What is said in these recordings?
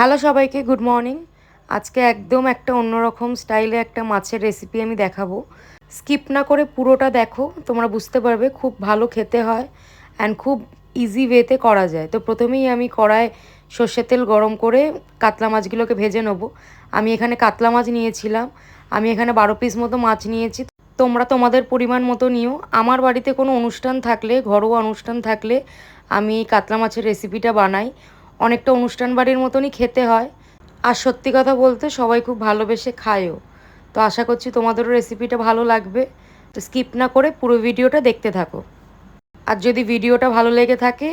Hello সবাইকে, good morning. আজকে একদম একটা অন্যরকম স্টাইলে একটা মাছের রেসিপি আমি দেখাবো। স্কিপ না করে পুরোটা দেখো, তোমরা বুঝতে পারবে খুব ভালো খেতে হয় অ্যান্ড খুব ইজি ওয়েতে করা যায়। তো প্রথমেই আমি কড়ায় সর্ষের তেল গরম করে কাতলা মাছগুলোকে ভেজে নেব। আমি এখানে কাতলা মাছ নিয়েছিলাম, আমি এখানে বারো পিস মতো মাছ নিয়েছি। তোমরা তোমাদের পরিমাণ মতো নিও। আমার বাড়িতে কোনো অনুষ্ঠান থাকলে, ঘরোয়া অনুষ্ঠান থাকলে আমি কাতলা মাছের রেসিপিটা বানাই। অনেকটা অনুষ্ঠান বাড়ির মতনই খেতে হয়। আর সত্যি কথা বলতে সবাই খুব ভালোবেসে খায়ও। তো আশা করছি তোমাদেরও রেসিপিটা ভালো লাগবে। তো স্কিপ না করে পুরো ভিডিওটা দেখতে থাকো। আর যদি ভিডিওটা ভালো লেগে থাকে,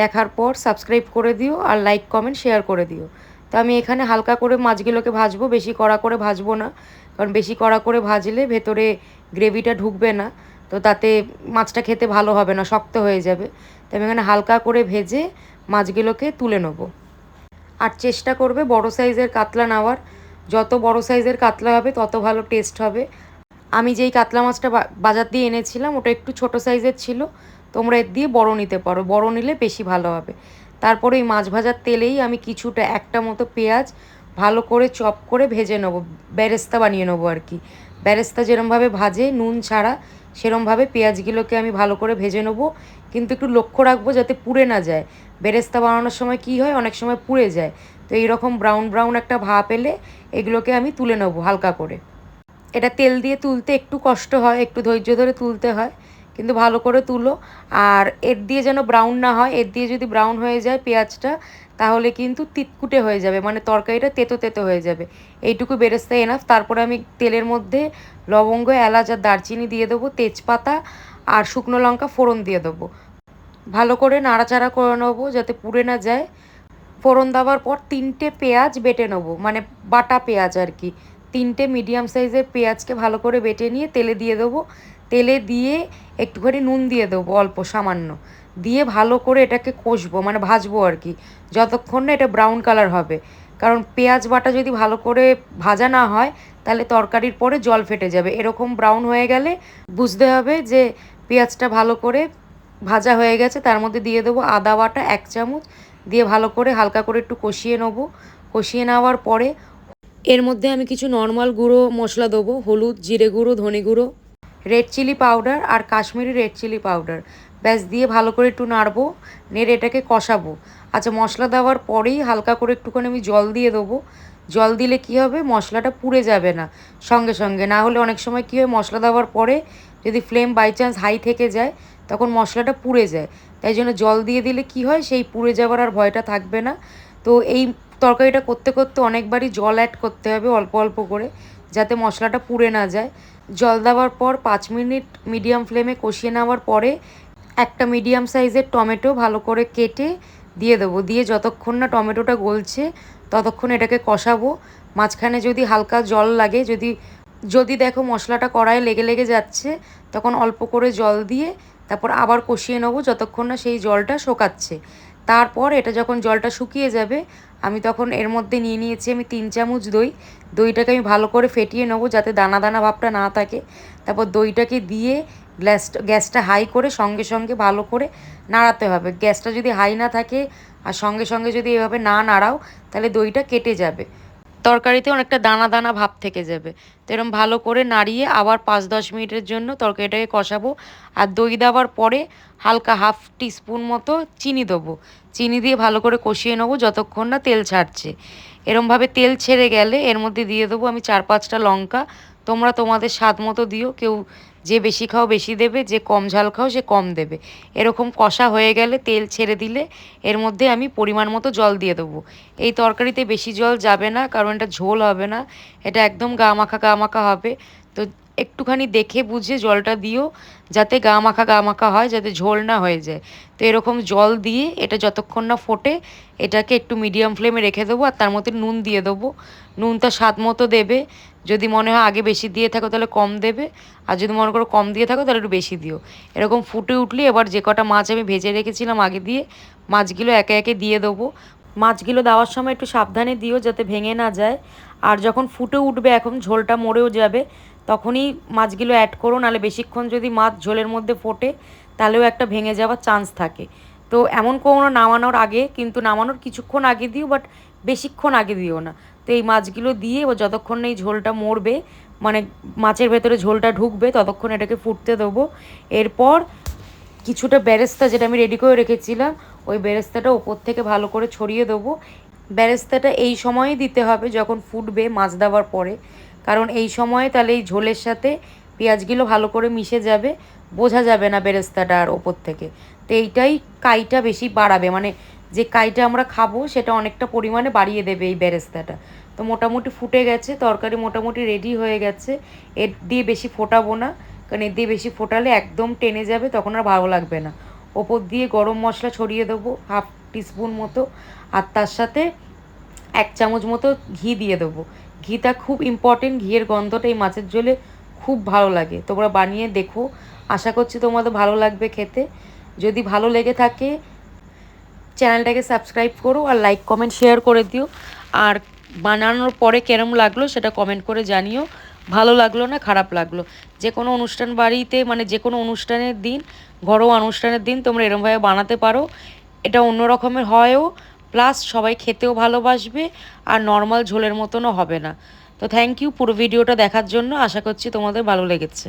দেখার পর সাবস্ক্রাইব করে দিও আর লাইক কমেন্ট শেয়ার করে দিও। তো আমি এখানে হালকা করে মাছগুলোকে ভাজবো, বেশি কড়া করে ভাজবো না। কারণ বেশি কড়া করে ভাজলে ভেতরে গ্রেভিটা ঢুকবে না। তো তাতে মাছটা খেতে ভালো হবে না, শক্ত হয়ে যাবে। তো আমি এখানে হালকা করে ভেজে মাছগুলোকে তুলে নেব। আর চেষ্টা করবে বড় সাইজের কাতলা নেওয়ার। যত বড় সাইজের কাতলা হবে, তত ভালো টেস্ট হবে। আমি যেই কাতলা মাছটা বাজার দিয়ে এনেছিলাম, ওটা একটু ছোট সাইজের ছিল। তোমরা এর দিয়ে বড় নিতে পারো। বড় নিলে বেশি ভালো হবে। তারপরে ওই মাছ ভাজার তেলেই আমি কিছুটা, একটা মতো পেঁয়াজ ভালো করে চপ করে ভেজে নেব। বেরেস্তা বানিয়ে নেব আর কি। বেরেস্তা যেরমভাবে ভাজে, নুন ছাড়া সেরমভাবে পেঁয়াজগুলোকে আমি ভালো করে ভেজে নেব। কিন্তু একটু লক্ষ্য রাখব যাতে পুড়ে না যায়। বেরেস্তা বানানোর সময় কি হয়? অনেক সময় পুড়ে যায়। তো এইরকম ব্রাউন ব্রাউন একটা ভাপ এলে এগুলোকে আমি তুলে নেব হালকা করে। এটা তেল দিয়ে তুলতে একটু কষ্ট হয়, একটু ধৈর্য ধরে তুলতে হয়। কিন্তু ভালো করে তুলো। আর এর দিয়ে যেন ব্রাউন না হয়, এর দিয়ে যদি ব্রাউন হয়ে যায় পেঁয়াজটা, তাহলে কিন্তু তিতকুটে হয়ে যাবে মানে তরকারিটা তেতো তেতো হয়ে যাবে। এইটুকু বেরেস্তা এনাফ তারপরে আমি তেলের মধ্যে লবঙ্গ, এলাচ আর দারচিনি দিয়ে দেবো, তেজপাতা আর শুকনো লঙ্কা ফোড়ন দিয়ে দেবো। ভালো করে নাড়াচাড়া করে নেব যাতে পুড়ে না যায়। ফোড়ন দেওয়ার পর তিনটে পেঁয়াজ বেটে নেব মানে বাটা পেঁয়াজ আর কি। তিনটে মিডিয়াম সাইজের পেঁয়াজকে ভালো করে বেটে নিয়ে তেলে দিয়ে দেবো। তেলে দিয়ে একটুখানি নুন দিয়ে দেবো, অল্প, সামান্য। দিয়ে ভালো করে এটাকে কষবো মানে ভাজবো আর কি। যতক্ষণ না এটা ব্রাউন কালার হবে। কারণ পেঁয়াজ বাটা যদি ভালো করে ভাজা না হয়, তাহলে তরকারির পরে জল ফেটে যাবে। এরকম ব্রাউন হয়ে গেলে বুঝতে হবে যে পেঁয়াজটা ভালো করে ভাজা হয়ে গেছে। তার মধ্যে দিয়ে দেবো আদা বাটা এক চামচ। দিয়ে ভালো করে হালকা করে একটু কষিয়ে নেব। কষিয়ে নেওয়ার পরে এর মধ্যে আমি কিছু নর্মাল গুঁড়ো মশলা দেবো। হলুদ, জিরে গুঁড়ো, ধনে গুঁড়ো। রেড চিলি পাউডার আর কাশ্মীরি রেড চিলি পাউডার ব্যাস, দিয়ে ভালো করে একটু নাড়বো, নেড়ে এটাকে কষাবো। আচ্ছা মশলা দেওয়ার পরেই হালকা করে একটুখানি আমি জল দিয়ে দেবো। জল দিলে কি হবে? মশলাটা পুড়ে যাবে না। সঙ্গে সঙ্গে। না হলে অনেক সময় কী হয়, মশলা দেওয়ার পরে যদি ফ্লেম বাই চান্স হাই থেকে যায়, তখন মশলাটা পুড়ে যায়। তাই জন্য জল দিয়ে দিলে কি হয়, সেই পুড়ে যাওয়ার আর ভয়টা থাকবে না। তো এই তরকারিটা করতে করতে অনেকবারই জল অ্যাড করতে হবে অল্প অল্প করে, যাতে মশলাটা পুড়ে না যায়। জল দেওয়ার পর পাঁচ মিনিট মিডিয়াম ফ্লেমে কষিয়ে নেওয়ার পরে একটা মিডিয়াম সাইজের টমেটো ভালো করে কেটে দিয়ে দেবো। দিয়ে যতক্ষণ না টমেটোটা গলছে, ততক্ষণ এটাকে কষাবো। মাঝখানে যদি হালকা জল লাগে, যদি যদি দেখো মশলাটা কড়াইয়ে লেগে লেগে যাচ্ছে, তখন অল্প করে জল দিয়ে তারপর আবার কষিয়ে নেব যতক্ষণ না সেই জলটা শোকাচ্ছে। তারপর এটা যখন জলটা শুকিয়ে যাবে আমি তখন এর মধ্যে নিয়ে নিয়েছি আমি তিন চামচ দই। দইটাকে আমি ভালো করে ফেটিয়ে নেব যাতে দানা দানা ভাবটা না থাকে। তারপর দইটাকে দিয়ে গ্যাসটা গ্যাসটা হাই করে সঙ্গে সঙ্গে ভালো করে নাড়াতে হবে। গ্যাসটা যদি হাই না থাকে আর সঙ্গে সঙ্গে যদি এভাবে না নাড়াও, তাহলে দইটা কেটে যাবে। তরকারিতে অনেকটা দানা দানা ভাব থেকে যাবে। তো এরকম ভালো করে নাড়িয়ে আবার পাঁচ দশ মিনিটের জন্য তরকারিটাকে কষাবো। আর দই দেওয়ার পরে হালকা হাফ টিস্পুন মতো চিনি দেবো। চিনি দিয়ে ভালো করে কষিয়ে নেব যতক্ষণ না তেল ছাড়ছে। এরমভাবে তেল ছেড়ে গেলে এর মধ্যে দিয়ে দেবো আমি চার পাঁচটা লঙ্কা। তোমরা তোমাদের স্বাদ মতো দিও, কেউ যে বেশি খাও বেশি দেবে, যে কম ঝাল খাও সে কম দেবে। এরকম কষা হয়ে গেলে তেল ছেড়ে দিলে এর মধ্যে আমি পরিমাণ মতো জল দিয়ে দেবো। এই তরকারিতে বেশি জল যাবে না, কারণ এটা ঝোল হবে না, এটা একদম গা মাখা গা মাখা হবে। তো একটুখানি দেখে বুঝে জলটা দিও, যাতে গা মাখা গা মাখা হয়, যাতে ঝোল না হয়ে যায়। তো এরকম জল দিয়ে এটা যতক্ষণ না ফোটে, এটাকে একটু মিডিয়াম ফ্লেমে রেখে দেবো, আর তার মধ্যে নুন দিয়ে দেবো। নুনটা স্বাদ মতো দেবে। যদি মনে হয় আগে বেশি দিয়ে থাকো তাহলে কম দেবে, আর যদি মনে করো কম দিয়ে থাকো তাহলে একটু বেশি দিও। এরকম ফুটে উঠলে এবার যে কটা মাছ আমি ভেজে রেখেছিলাম আগে দিয়ে, মাছগুলো একে একে দিয়ে দেবো। মাছগুলো দেওয়ার সময় একটু সাবধানে দিও যাতে ভেঙে না যায়। আর যখন ফুটে উঠবে, এখন ঝোলটা মরেও যাবে, তখনই মাছগুলো অ্যাড করো, নাহলে বেশিক্ষণ যদি মাছ ঝোলের মধ্যে ফোটে, তাহলেও একটা ভেঙে যাওয়ার চান্স থাকে। তো এমন কোনো নামানোর আগে, কিন্তু নামানোর কিছুক্ষণ আগে দিও বাট বেশিক্ষণ আগে দিও না। তো এই মাছগুলো দিয়ে এবার যতক্ষণ এই ঝোলটা মরবে মানে মাছের ভেতরে ঝোলটা ঢুকবে, ততক্ষণ এটাকে ফুটতে দেবো। এরপর কিছুটা ব্যারেস্তা যেটা আমি রেডি করে রেখেছিলাম ওই বেরেস্তাটা ওপর থেকে ভালো করে ছড়িয়ে দেবো। বেরেস্তাটা এই সময়ই দিতে হবে যখন ফুটবে মাছ দেওয়ার পরে। কারণ এই সময়ে তাহলে এই ঝোলের সাথে পেঁয়াজগুলো ভালো করে মিশে যাবে, বোঝা যাবে না বেরেস্তাটা আর ওপর থেকে। তো এইটাই কাইটা বেশি বাড়াবে মানে যে কাইটা আমরা খাব সেটা অনেকটা পরিমাণে বাড়িয়ে দেবে এই বেরেস্তাটা। তো মোটামুটি ফুটে গেছে, তরকারি মোটামুটি রেডি হয়ে গেছে। এর দিয়ে বেশি ফোটাবো না, কারণ এর দিয়ে বেশি ফোটালে একদম টেনে যাবে, তখন আর ভালো লাগবে না। ওপর দিয়ে গরম মশলা ছড়িয়ে দেবো, হাফ টিস্পুন মতো, আর তার সাথে এক চামচ মতো ঘি দিয়ে দেবো। ঘিটা খুব ইম্পর্টেন্ট ঘিয়ের গন্ধটা এই মাছের ঝোলে খুব ভালো লাগে। তোমরা বানিয়ে দেখো। আশা করছি তোমাদের ভালো লাগবে খেতে। যদি ভালো লেগে থাকে, চ্যানেলটাকে সাবস্ক্রাইব করো আর লাইক, কমেন্ট শেয়ার করে দিও। আর বানানোর পরে কেরম লাগল সেটা কমেন্ট করে জানিও। ভালো লাগল না, খারাপ লাগল। যে কোনো অনুষ্ঠান বাড়িতে মানে যে কোনো অনুষ্ঠানের দিন, ঘরোয়া অনুষ্ঠানের দিন তোমরা এরমভাবে বানাতে পারো। এটা অন্য রকমের হয়ও, প্লাস সবাই খেতেও ভালোবাসবে, আর নর্মাল ঝোলের মতনও হবে না। তো থ্যাংক ইউ পুরো ভিডিওটা দেখার জন্য, আশা করছি তোমাদের ভালো লেগেছে।